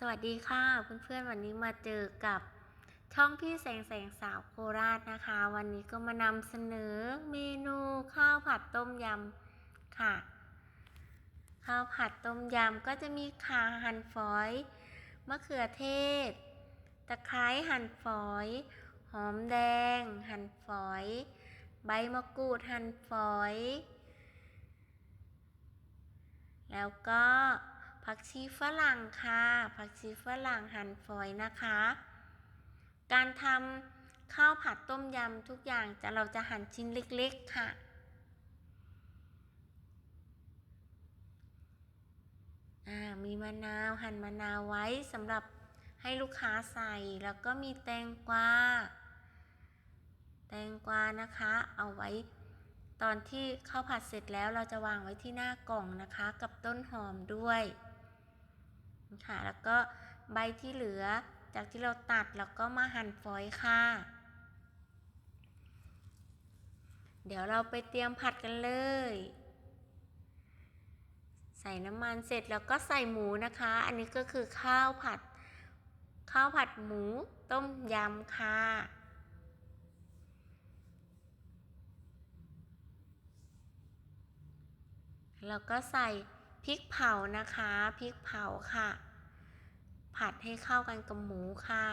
สวัสดีค่ะเพื่อนๆวันนี้มาเจอกับช่องพี่แสงแสงสาวโคราชนะคะ วันนี้ก็มานำเสนอเมนูข้าวผัดต้มยำค่ะ ข้าวผัดต้มยำก็จะมีข่าหั่นฝอยมะเขือเทศ ตะไคร้หั่นฝอย หอมแดง หั่นฝอย ใบมะกรูดหั่นฝอย แล้วก็ ผักชีฝรั่งค่ะ ผักชีฝรั่งหั่นฝอยนะคะ การทำข้าวผัดต้มยำทุกอย่างจะเราจะหั่นชิ้นเล็กๆค่ะ มีมะนาวหั่นมะนาวไว้สำหรับให้ลูกค้าใส่แล้วก็มีแตงกวาแตงกวานะคะ เอาไว้ตอนที่ข้าวผัดเสร็จแล้วเราจะวางไว้ที่หน้ากล่องนะคะ กับต้นหอมด้วย ค่ะ แล้วก็ใบที่เหลือจากที่เราตัดแล้วก็มาหั่นฝอยค่ะ เดี๋ยวเราไปเตรียมผัดกันเลย ใส่น้ำมันเสร็จแล้วก็ใส่หมูนะคะ อันนี้ก็คือข้าวผัด ข้าวผัดหมูต้มยำค่ะแล้วก็ใส่ พริกเผานะคะพริกเผาค่ะ ผัดให้เข้ากันกับหมูค่ะ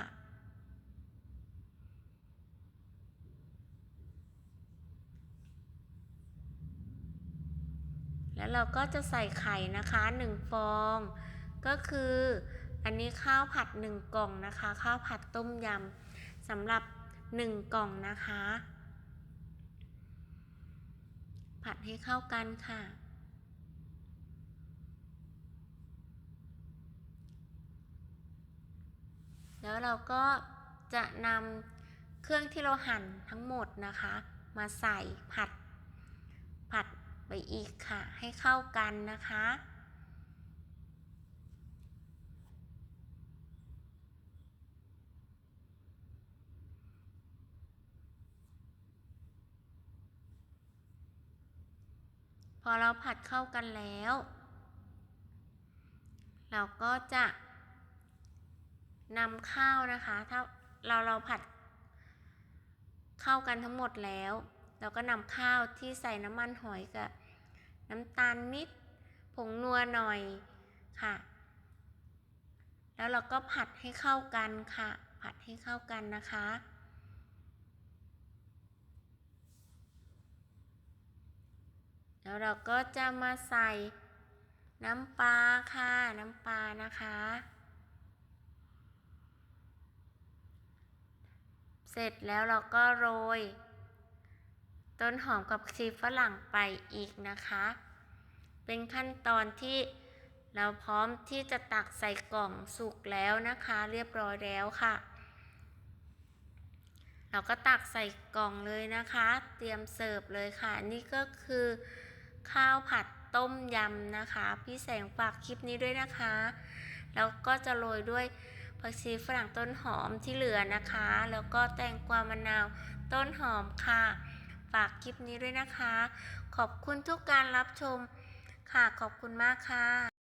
แล้วเราก็จะใส่ไข่นะคะหนึ่งฟอง ก็คืออันนี้ข้าวผัดหนึ่งกล่องนะคะ ข้าวผัดต้มยำสำหรับหนึ่งกล่องนะคะ ผัดให้เข้ากันค่ะ แล้วเราก็จะนำเครื่องที่เราหั่นทั้งหมดนะคะ มาใส่ผัด ผัดไปอีกค่ะ ให้เข้ากันนะคะพอเราผัดเข้ากันแล้ว เราก็จะ นำข้าวนะคะ ถ้าเราเราผัดเข้ากันทั้งหมดแล้ว เราก็นำข้าวที่ใส่น้ำมันหอยกับน้ำตาลนิด ผงนัวหน่อยค่ะ แล้วเราก็ผัดให้เข้ากันค่ะ ผัดให้เข้ากันนะคะแล้วเราก็จะมาใส่น้ำปลาค่ะ น้ำปลานะคะ เสร็จแล้วเราก็โรย ต้นหอมกับชีฝรั่งไปอีกนะคะ เป็นขั้นตอนที่เราพร้อมที่จะตักใส่กล่องสุกแล้วนะคะ เรียบร้อยแล้วค่ะ เราก็ตักใส่กล่องเลยนะคะ เตรียมเสิร์ฟเลยค่ะ นี่ก็คือข้าวผัดต้มยำนะคะ พี่แสงฝากคลิปนี้ด้วยนะคะ แล้วก็จะโรยด้วย ผักชีฝรั่งต้นหอมที่เหลือนะคะ แล้วก็แตงกวามะนาวต้นหอมค่ะ ฝากคลิปนี้ด้วยนะคะ ขอบคุณทุกการรับชมค่ะ ขอบคุณมากค่ะ